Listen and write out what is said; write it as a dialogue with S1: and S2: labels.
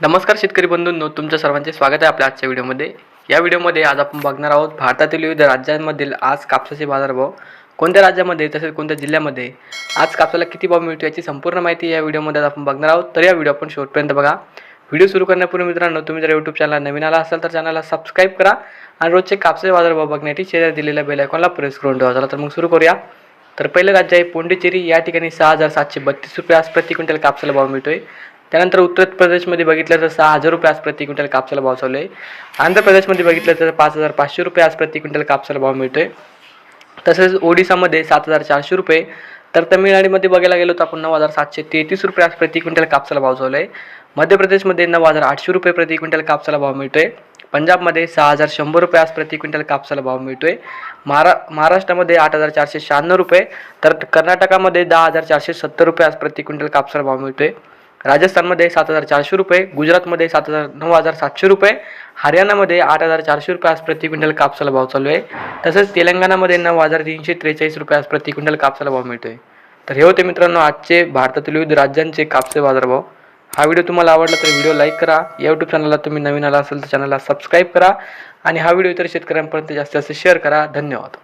S1: नमस्कार शेतकरी बंधूंनो तुमच्या सर्वांचे स्वागत आहे आपल्या आजच्या व्हिडिओमध्ये. या व्हिडिओमध्ये आज आपण बघणार आहोत भारतातील विविध राज्यांमधील आज कापसाचे बाजारभाव कोणत्या राज्यामध्ये तसेच कोणत्या जिल्ह्यामध्ये? आज कापसाला किती भाव मिळतो याची संपूर्ण माहिती या व्हिडिओमध्ये आपण बघणार आहोत. तर या व्हिडिओ आपण शेवटपर्यंत बघा. व्हिडिओ सुरू करण्यापूर्वी मित्रांनो तुम्ही जर यूट्यूब चॅनल नवीन आला असाल तर चॅनलला सबस्क्राईब करा आणि रोजचे कापसाचे बाजारभाव बघण्यासाठी शेजारी दिलेल्या बेल आयकॉनला प्रेस करून ठेवा. चला तर मग सुरू करूया. तर पहिलं राज्य आहे पोंडिचेरी. या ठिकाणी सहा हजार सातशे बत्तीस रुपये आज प्रति क्विंटल कापसाला भाव मिळतोय. त्यानंतर उत्तर प्रदेशमध्ये बघितलं तर सहा हजार रुपये आज प्रति क्विंटल कापसाला भाव चालू आहे. आंध्र प्रदेशमध्ये बघितलं तर पाच हजार पाचशे रुपये आज प्रति क्विंटल कापसाला भाव मिळतोय. तसेच ओडिसामध्ये सात हजार चारशे रुपये. तर तमिळनाडूमध्ये बघायला गेलो तर आपण नऊ हजार सातशे तेहतीस रुपये आज प्रति क्विंटल कापसाला भाव चालू आहे. मध्य प्रदेशमध्ये नऊ हजार आठशे रुपये प्रति क्विंटल कापसाला भाव मिळतोय. पंजाबमध्ये सहा हजार शंभर रुपये आज प्रति क्विंटल कापसाला भाव मिळतोय. महारा महाराष्ट्रामध्ये आठ हजार चारशे शहाण्णव रुपये. तर कर्नाटकामध्ये दहा हजार चारशे सत्तर रुपये आज प्रति क्विंटल कापसाला भाव मिळतोय. राजस्थानमध्ये सात हजार चारशे रुपये गुजरातमध्ये सात हजार नऊ हजार सातशे रुपये हरियाणामध्ये आठ हजार चारशे रुपये आज प्रति क्विंटल कापसाला भाव चालू आहे. तसंच तेलंगणामध्ये नऊ हजार तीनशे त्रेचाळीस रुपये आज प्रति क्विंटल कापसाला भाव मिळतोय. तर हे होते मित्रांनो आजचे भारतातील विविध राज्यांचे कापसे बाजारभाव. हा व्हिडिओ तुम्हाला आवडला तर व्हिडिओ लाईक करा. यूट्यूब चॅनलला तुम्ही नवीन आला असेल तर चॅनलला सबस्क्राईब करा. आणि हा व्हिडिओ इतर शेतकऱ्यांपर्यंत जास्तीत जास्त शेअर करा. धन्यवाद.